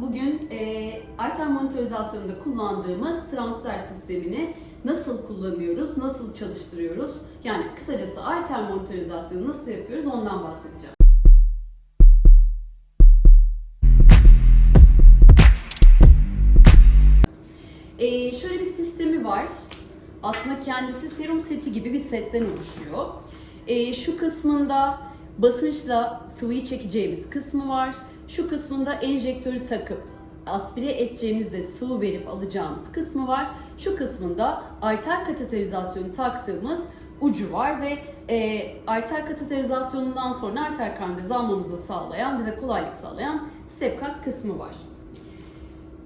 Bugün e, arter monitorizasyonunda kullandığımız transfer sistemini nasıl kullanıyoruz, nasıl çalıştırıyoruz? Yani kısacası arter monitorizasyonu nasıl yapıyoruz ondan bahsedeceğim. E, şöyle bir sistemi var. Aslında kendisi serum seti gibi bir setten oluşuyor. E, şu kısmında basınçla sıvıyı çekeceğimiz kısmı var. Şu kısmında enjektörü takıp aspire edeceğimiz ve sıvı verip alacağımız kısmı var. Şu kısmında arter kateterizasyonu taktığımız ucu var ve e, arter kateterizasyonundan sonra arter kan gazı almamızı sağlayan, bize kolaylık sağlayan stepcock kısmı var.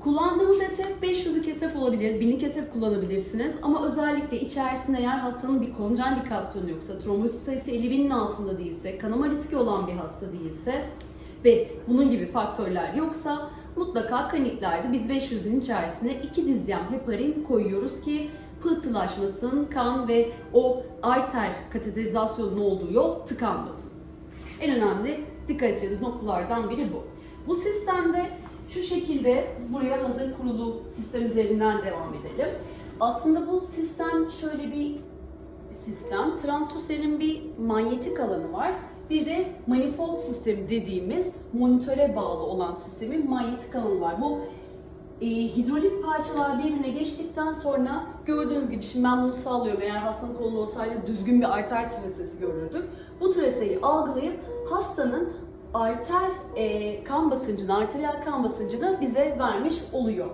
Kullandığımız SF 500'lük SF olabilir, 1000'lik SF kullanabilirsiniz ama özellikle içerisinde eğer hastanın bir kontrandikasyonu yoksa, trombosit sayısı 50 binin altında değilse, kanama riski olan bir hasta değilse ve bunun gibi faktörler yoksa mutlaka kaniklerde biz 500'ün içerisine 2 dizyem heparin koyuyoruz ki pıhtılaşmasın, kan ve o arter kateterizasyonun olduğu yol tıkanmasın. En önemli dikkat edeceğimiz noktalardan biri bu. Bu sistemde şu şekilde buraya hazır kurulu sistem üzerinden devam edelim. Aslında bu sistem şöyle bir sistem. Transfuserin bir manyetik alanı var. Bir de manifold sistemi dediğimiz monitöre bağlı olan sistemin manyetik alanı var. Bu e, hidrolik parçalar birbirine geçtikten sonra gördüğünüz gibi şimdi ben bunu sallıyorum. Eğer hastanın kolunda olsaydı düzgün bir arter tresesi görürdük. Bu treseyi algılayıp hastanın arter e, kan basıncını, arteriyel kan basıncını bize vermiş oluyor.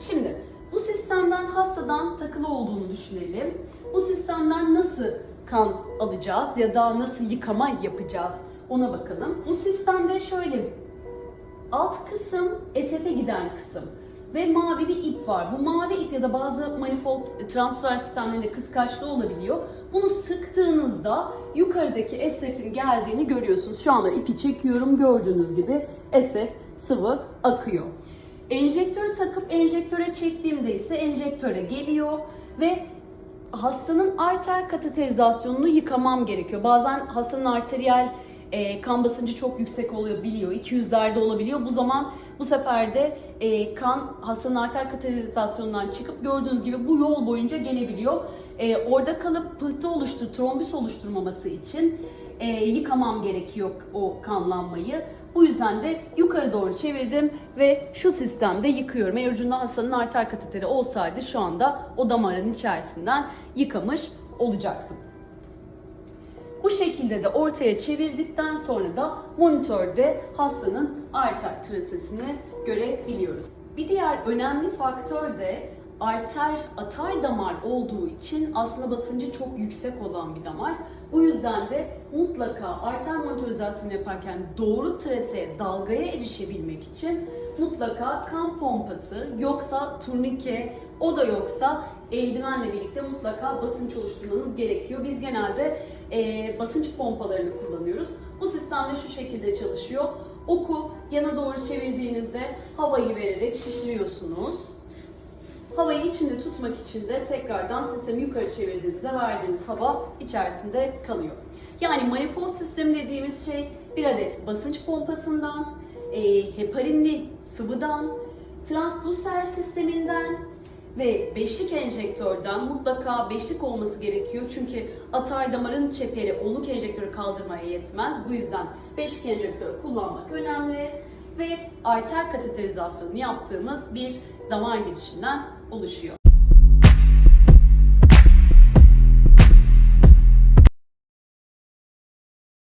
Şimdi bu sistemden hastadan takılı olduğunu düşünelim. Bu sistemden nasıl kan alacağız ya da nasıl yıkama yapacağız ona bakalım. Bu sistemde şöyle alt kısım SF'e giden kısım ve mavi bir ip var. Bu mavi ip ya da bazı manifold transfer sistemlerinde kıskaçlı olabiliyor. Bunu sıktığınızda yukarıdaki SF'in geldiğini görüyorsunuz. Şu anda ipi çekiyorum. Gördüğünüz gibi SF sıvı akıyor. Enjektörü takıp enjektöre çektiğimde ise enjektöre geliyor ve hastanın arter kateterizasyonunu yıkamam gerekiyor. Bazen hastanın arteriyel e, kan basıncı çok yüksek olabiliyor. 200'lerde olabiliyor. Bu zaman bu sefer de e, kan hastanın arter kateterizasyonundan çıkıp gördüğünüz gibi bu yol boyunca gelebiliyor. E, orada kalıp pıhtı oluştur, trombüs oluşturmaması için e, yıkamam gerekiyor o kanlanmayı. Bu yüzden de yukarı doğru çevirdim ve şu sistemde yıkıyorum. Eğer ucunda hastanın arter kateteri olsaydı şu anda o damarın içerisinden yıkamış olacaktım. Bu şekilde de ortaya çevirdikten sonra da monitörde hastanın arter trasesini görebiliyoruz. Bir diğer önemli faktör de arter atar damar olduğu için aslında basıncı çok yüksek olan bir damar. Bu yüzden de mutlaka arter monitorizasyonu yaparken doğru traseye, dalgaya erişebilmek için mutlaka kan pompası yoksa turnike o da yoksa eldivenle birlikte mutlaka basınç oluşturmanız gerekiyor. Biz genelde e, basınç pompalarını kullanıyoruz. Bu sistemde şu şekilde çalışıyor. Oku yana doğru çevirdiğinizde havayı vererek şişiriyorsunuz. Havayı içinde tutmak için de tekrardan sistemi yukarı çevirdiğinizde verdiğiniz hava içerisinde kalıyor. Yani manifold sistemi dediğimiz şey bir adet basınç pompasından, e, heparinli sıvıdan, transducer sisteminden ve beşlik enjektörden mutlaka beşlik olması gerekiyor. Çünkü atar damarın çeperi onluk enjektörü kaldırmaya yetmez. Bu yüzden beşlik enjektörü kullanmak önemli ve arter kateterizasyonu yaptığımız bir damar girişinden oluşuyor.